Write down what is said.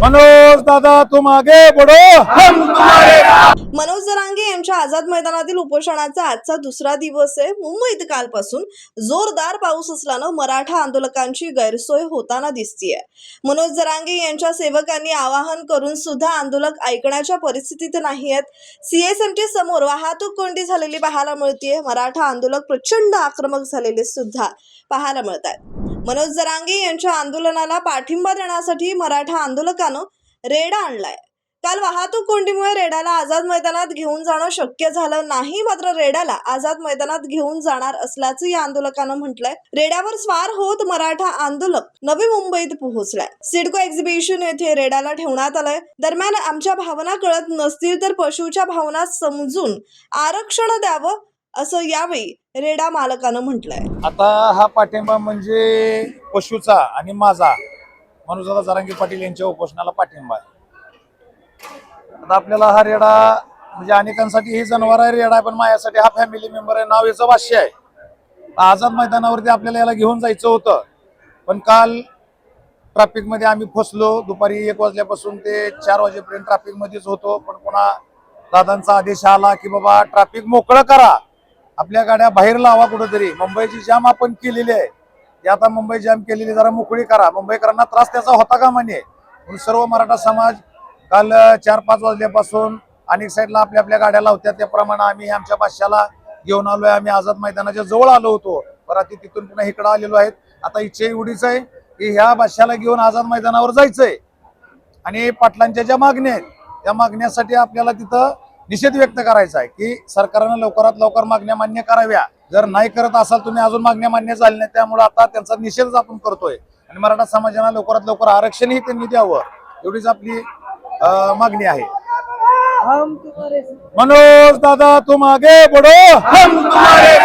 मनोज दादा तुम आगे बढ़ो मनोज जरांगे यांच्या आझाद मैदानातील उपोषणाचा आजचा दुसरा दिवस आहे. मुंबईत कालपासून जोरदार पाऊस असल्यानं मराठा आंदोलकांची गैरसोय होताना दिसतीये. मनोज जरांगे यांच्या सेवकांनी आवाहन करून सुद्धा आंदोलक ऐकण्याच्या परिस्थितीत नाही आहेत सीएसएमटी समोर वाहतूक कोंडी झालेली पाहायला मिळतीये. मराठा आंदोलक प्रचंड आक्रमक झालेले सुद्धा पाहायला मिळत आहेत मनोज जरांगे यांच्या आंदोलनाला पाठिंबा देण्यासाठी मराठा आंदोलकानं रेडा आणलाय. काल वाहतूक कोंडीमुळे रेडाला आझाद मैदानात घेऊन जाणं शक्य झालं नाही मात्र रेडाला आझाद मैदानात घेऊन जाणार असल्याचं या आंदोलकानं म्हटलंय. रेड्यावर स्वार होत मराठा आंदोलक नवी मुंबईत पोहोचलाय. सिडको एक्झिबिशन येथे रेडाला ठेवण्यात आलंय. दरम्यान आमच्या भावना कळत नसतील तर पशुच्या भावना समजून आरक्षण द्यावं असं यावेळी रेडा मालकानं म्हटलंय. आता हा पाठिंबा म्हणजे पशुचा आणि माझा. मनोजदादा जरांगी पाटील यांच्या उपोषणाला पाठिंबा आहे. आता आपल्याला हा रेडा म्हणजे अनेकांसाठी ही जनावर आहे रेडा आहे पण माझ्यासाठी हा फॅमिली मेंबर आहे नाव याचं भाष्य आहे. आझाद मैदानावरती आपल्याला याला घेऊन जायचं होतं पण काल ट्रॅफिकमध्ये आम्ही फसलो. दुपारी एक वाजल्यापासून ते चार वाजेपर्यंत ट्रॅफिकमध्येच होतो पण पुन्हा दादांचा आदेश आला की बाबा ट्रॅफिक मोकळं करा. आपल्या गाड्या बाहेर लावा कुठंतरी. मुंबईची जाम आपण केलेली आहे. ती आता मुंबई जाम केलेली जरा मोकळी करा. मुंबईकरांना त्रास त्याचा होता का म्हणे? म्हणून सर्व मराठा समाज काल चार पाच वाजल्यापासून अनेक साईडला आपल्या आपल्या गाड्या लावत्या त्याप्रमाणे आम्ही आमच्या भाष्याला घेऊन आलोय. आम्ही आझाद मैदानाच्या जवळ आलो होतो. परत तिथून पुन्हा इकडं आलेलो आहेत. आता इच्छा एवढीच आहे की ह्या भाष्याला घेऊन आझाद मैदानावर जायचंय. आणि पाटलांच्या ज्या मागण्या आहेत त्या मागण्यासाठी आपल्याला तिथं निषेध व्यक्त करायचा आहे की सरकारनं लवकरात लवकर मागण्या मान्य कराव्या. जर नाही करत असाल तुम्ही अजून मागण्या मान्य झाल्या नाही त्यामुळे आता त्यांचा निषेधच आपण करतोय. आणि मराठा समाजाला लवकरात लवकर आरक्षणही त्यांनी द्यावं. एवढीच आपली मागणी आहे. मनोज दादा तुम आगे बढ़ो हम तुम्हारे